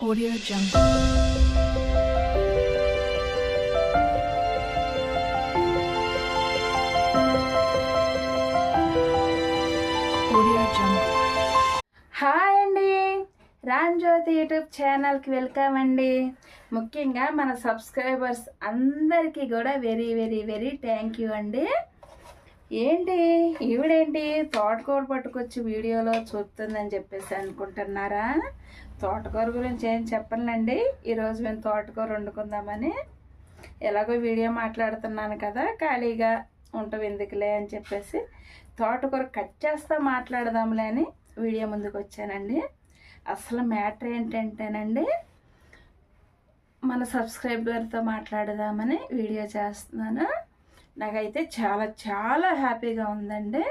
Audio Jungle. Audio Jungle. Hi అండి Ramjyothi YouTube ఛానల్కి welcome అండి ముఖ్యంగా మన సబ్స్క్రైబర్స్ అందరికీ కూడా very very very thank you అండి ఏంటి? ఈవిడేంటి? తోటకూర పట్టుకొచ్చి వీడియోలో చూపుతుందని చెప్పేసి అనుకుంటున్నారా? తోటకూర గురించి ఏం చెప్పనులేండి. ఈరోజు మేము తోటకూర వండుకుందామని ఎలాగో వీడియో మాట్లాడుతున్నాను కదా ఖాళీగా ఉంటాం ఎందుకులే అని చెప్పేసి తోటకూర కట్ చేస్తా మాట్లాడదాంలే అని వీడియో ముందుకు వచ్చానండి. అసలు మ్యాటర్ ఏంటంటేనండి మన సబ్స్క్రైబర్తో మాట్లాడదామని వీడియో చేస్తున్నాను. నాకైతే చాలా చాలా హ్యాపీగా ఉందండి.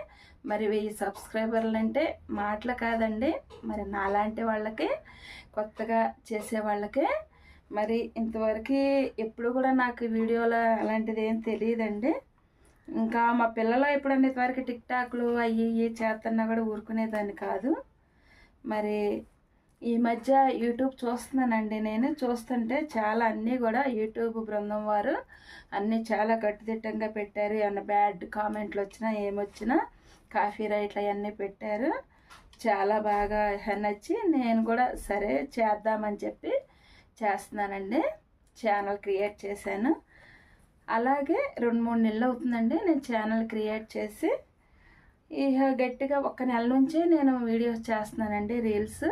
మరి వెయ్యి సబ్స్క్రైబర్లు అంటే మాటలు కాదండి. మరి నాలాంటి వాళ్ళకి కొత్తగా చేసే వాళ్ళకి. మరి ఇంతవరకు ఎప్పుడు కూడా నాకు వీడియోలో అలాంటిది ఏం తెలియదండి. ఇంకా మా పిల్లలు ఎప్పుడన్నా ఇంతవరకు టిక్ టాక్లు అవి ఇవి చేస్తున్నా కూడా ఊరుకునేదాన్ని కాదు. మరి ఈ మధ్య యూట్యూబ్ చూస్తున్నానండి నేను. చూస్తుంటే చాలా అన్నీ కూడా యూట్యూబ్ బృందం వారు అన్నీ చాలా కట్టుదిట్టంగా పెట్టారు. ఏమన్నా బ్యాడ్ కామెంట్లు వచ్చినా ఏమొచ్చినా కాఫీ రైట్లు అవన్నీ పెట్టారు. చాలా బాగా నచ్చి నేను కూడా సరే చేద్దామని చెప్పి చేస్తున్నానండి. ఛానల్ క్రియేట్ చేశాను. అలాగే రెండు మూడు నెలలు అవుతుందండి నేను ఛానల్ క్రియేట్ చేసి. ఇక గట్టిగా ఒక నెల నుంచే నేను వీడియోస్ చేస్తున్నానండి రీల్స్.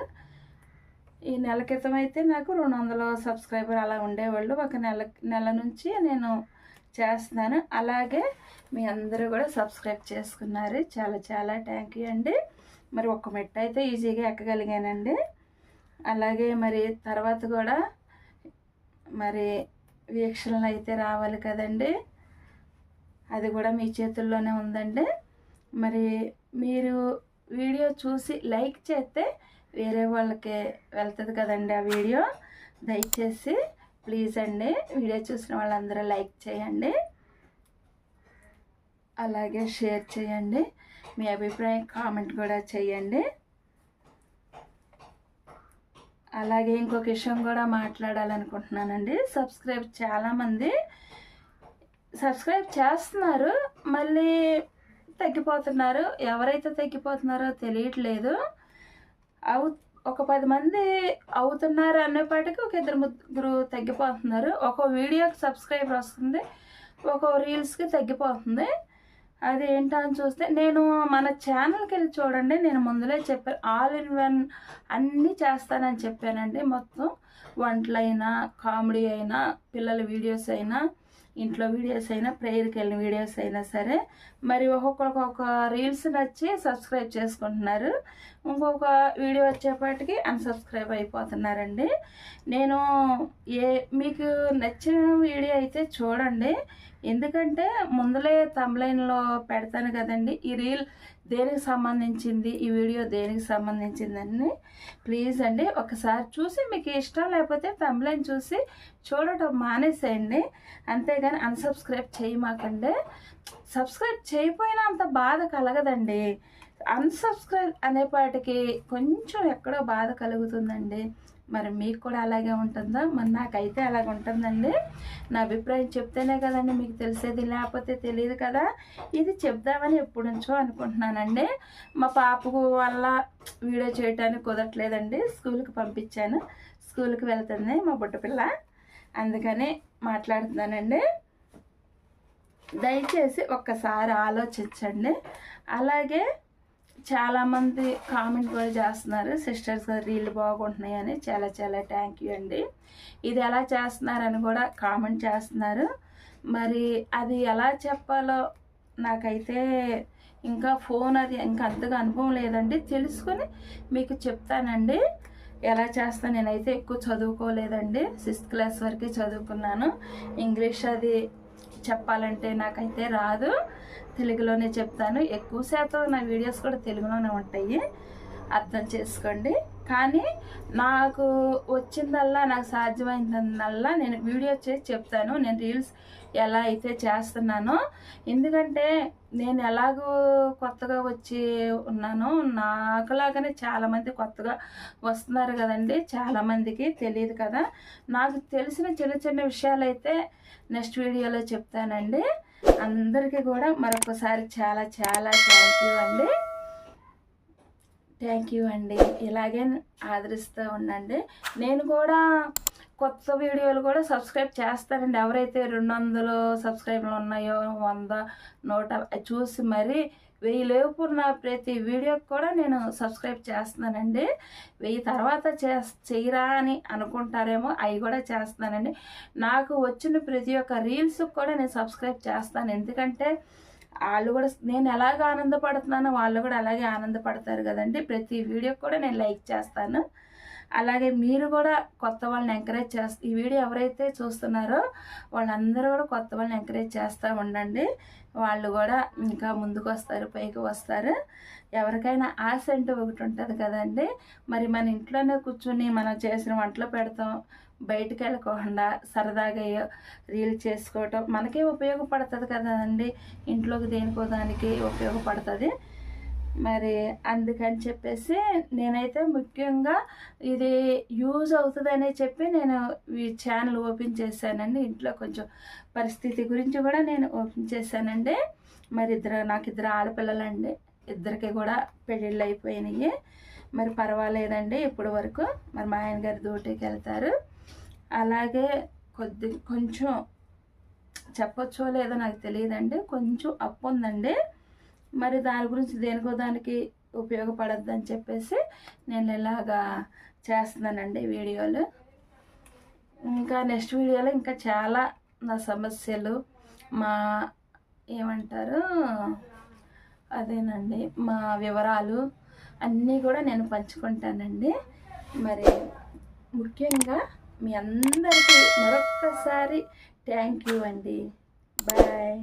ఈ నెల క్రితం అయితే నాకు రెండు వందల సబ్స్క్రైబర్ అలా ఉండేవాళ్ళు. ఒక నెల నెల నుంచి నేను చేస్తున్నాను. అలాగే మీ అందరూ కూడా సబ్స్క్రైబ్ చేసుకున్నారు. చాలా చాలా థ్యాంక్ యూ అండి. మరి ఒక్క మెట్టు అయితే ఈజీగా ఎక్కగలిగానండి. అలాగే మరి తర్వాత కూడా మరి వీక్షణలు అయితే రావాలి కదండి. అది కూడా మీ చేతుల్లోనే ఉందండి. మరి మీరు వీడియో చూసి లైక్ చేస్తే వేరే వాళ్ళకి వెళ్తుంది కదండి ఆ వీడియో. దయచేసి ప్లీజ్ అండి వీడియో చూసిన వాళ్ళందరూ లైక్ చేయండి. అలాగే షేర్ చేయండి. మీ అభిప్రాయం కామెంట్ కూడా చేయండి. అలాగే ఇంకొక విషయం కూడా మాట్లాడాలనుకుంటున్నానండి. సబ్స్క్రైబ్ చాలామంది సబ్స్క్రైబ్ చేస్తున్నారు. మళ్ళీ తగ్గిపోతున్నారు. ఎవరైతే తగ్గిపోతున్నారో తెలియట్లేదు. అవు ఒక పది మంది అవుతున్నారు అనేపాటికి ఒక ఇద్దరు ముగ్గురు తగ్గిపోతున్నారు. ఒక వీడియోకి సబ్స్క్రైబర్ వస్తుంది ఒక రీల్స్కి తగ్గిపోతుంది. అది ఏంటో అని చూస్తే నేను మన ఛానల్కి వెళ్ళి చూడండి నేను ముందులే చెప్పాను ఆల్ ఇన్ వన్ అన్నీ చేస్తానని చెప్పానండి మొత్తం. వంటలైనా కామెడీ అయినా పిల్లల వీడియోస్ అయినా ఇంట్లో వీడియోస్ అయినా ప్రేయర్కి వెళ్ళిన వీడియోస్ అయినా సరే మరి ఒక్కొక్కరికి ఒక రీల్స్ నచ్చి సబ్స్క్రైబ్ చేసుకుంటున్నారు. ఇంకొక వీడియో వచ్చేపాటికి అన్సబ్స్క్రైబ్ అయిపోతున్నారండి. నేను ఏ మీకు నచ్చిన వీడియో అయితే చూడండి. ఎందుకంటే ముందులే తమ్లైన్లో పెడతాను కదండి. ఈ రీల్ దేనికి సంబంధించింది? ఈ వీడియో దేనికి సంబంధించిందని ప్లీజ్ అండి ఒకసారి చూసి మీకు ఇష్టం లేకపోతే తమ్లైన్ చూసి చూడటం మానేసేయండి. అంతేగాని అన్సబ్స్క్రైబ్ చేయమాకండి. సబ్స్క్రైబ్ చేయకపోయినా అంత బాధ కలగదండి. అన్సబ్స్క్రైబ్ అనేపాటికి కొంచెం ఎక్కడో బాధ కలుగుతుందండి. మరి మీకు కూడా అలాగే ఉంటుందా? మరి నాకైతే అలాగ ఉంటుందండి. నా అభిప్రాయం చెప్తేనే కదండి మీకు తెలిసేది. లేకపోతే తెలియదు కదా. ఇది చెప్దామని ఎప్పుడు నుంచో అనుకుంటున్నానండి. మా పాపకు వల్ల వీడియో చేయడానికి కుదరట్లేదండి. స్కూల్కి పంపించాను. స్కూల్కి వెళ్తుంది మా బుట్టపిల్ల అందుకని మాట్లాడుతున్నానండి. దయచేసి ఒక్కసారి ఆలోచించండి. అలాగే చాలామంది కామెంట్ కూడా చేస్తున్నారు సిస్టర్స్ రీళ్ళు బాగుంటున్నాయని చాలా చాలా థ్యాంక్ యూ అండి. ఇది ఎలా చేస్తున్నారని కూడా కామెంట్ చేస్తున్నారు. మరి అది ఎలా చెప్పాలో నాకైతే ఇంకా ఫోన్ అది ఇంకా అంతగా అనుభవం లేదండి. తెలుసుకొని మీకు చెప్తానండి. ఎలా చేస్తాను నేనైతే ఎక్కువ చదువుకోలేదండి. సిక్స్త్ క్లాస్ వరకే చదువుకున్నాను. ఇంగ్లీష్ అది చెప్పాలంటే నాకైతే రాదు. తెలుగులోనే చెప్తాను. ఎక్కువ శాతం నా వీడియోస్ కూడా తెలుగులోనే ఉంటాయి. అర్థం చేసుకోండి. కానీ నాకు వచ్చిందల్లా నాకు సాధ్యమైందల్లా నేను వీడియో చేసి చెప్తాను. నేను రీల్స్ ఎలా అయితే చేస్తున్నానో. ఎందుకంటే నేను ఎలాగో కొత్తగా వచ్చి ఉన్నానో నాకులాగానే చాలామంది కొత్తగా వస్తున్నారు కదండి. చాలామందికి తెలియదు కదా. నాకు తెలిసిన చిన్న చిన్న విషయాలు అయితే నెక్స్ట్ వీడియోలో చెప్తానండి. అందరికీ కూడా మరొకసారి చాలా చాలా థ్యాంక్ యూ అండి. థ్యాంక్ యూ అండి. ఇలాగే ఆదరిస్తూ ఉండండి. నేను కూడా కొత్త వీడియోలు కూడా సబ్స్క్రైబ్ చేస్తానండి. ఎవరైతే రెండు వందలు సబ్స్క్రైబ్లు ఉన్నాయో వంద నూట చూసి మరి వెయ్యి లేపు నా ప్రతి వీడియోకి కూడా నేను సబ్స్క్రైబ్ చేస్తున్నానండి వెయ్యి తర్వాత చే చేయరా అని అనుకుంటారేమో అవి కూడా చేస్తున్నానండి నాకు వచ్చిన ప్రతి ఒక్క రీల్స్కి కూడా నేను సబ్స్క్రైబ్ చేస్తాను. ఎందుకంటే వాళ్ళు కూడా నేను ఎలాగ ఆనందపడుతున్నానో వాళ్ళు కూడా అలాగే ఆనందపడతారు కదండి. ప్రతి వీడియో కూడా నేను లైక్ చేస్తాను. అలాగే మీరు కూడా కొత్త వాళ్ళని ఎంకరేజ్ చేస్త ఈ వీడియో ఎవరైతే చూస్తున్నారో వాళ్ళందరూ కూడా కొత్త వాళ్ళని ఎంకరేజ్ చేస్తూ ఉండండి. వాళ్ళు కూడా ఇంకా ముందుకు వస్తారు పైకి వస్తారు. ఎవరికైనా ఆశ అంటూ ఒకటి ఉంటుంది కదండి. మరి మన ఇంట్లోనే కూర్చొని మనం చేసిన వంటలు పెడతాం బయటకు వెళ్ళకుండా సరదాగా రీల్ చేసుకోవటం మనకే ఉపయోగపడుతుంది కదండి ఇంట్లోకి దేనికో దానికి ఉపయోగపడుతుంది. మరి అందుకని చెప్పేసి నేనైతే ముఖ్యంగా ఇది యూజ్ అవుతుందనే చెప్పి నేను ఈ ఛానల్ ఓపెన్ చేశానండి. ఇంట్లో కొంచెం పరిస్థితి గురించి కూడా నేను ఓపెన్ చేశానండి. మరి ఇద్దరు నాకు ఇద్దరు ఆడపిల్లలండి. ఇద్దరికి కూడా పెళ్ళిళ్ళు అయిపోయినాయి మరి పర్వాలేదండి ఇప్పటి వరకు. మరి మా ఆయన గారు డ్యూటీకి వెళ్తారు. అలాగే కొద్ది కొంచెం చెప్పొచ్చో లేదో నాకు తెలియదండి. కొంచెం అప్పు ఉందండి. మరి దాని గురించి దేనికో దానికి ఉపయోగపడద్దని చెప్పేసి నేను ఇలాగా చేస్తున్నానండి వీడియోలు. ఇంకా నెక్స్ట్ వీడియోలో ఇంకా చాలా నా సమస్యలు మా ఏమంటారు అదేనండి మా వివరాలు అన్నీ కూడా నేను పంచుకుంటానండి. మరి ముఖ్యంగా మీ అందరికీ మరొక్కసారి థ్యాంక్ యూ అండి. బాయ్.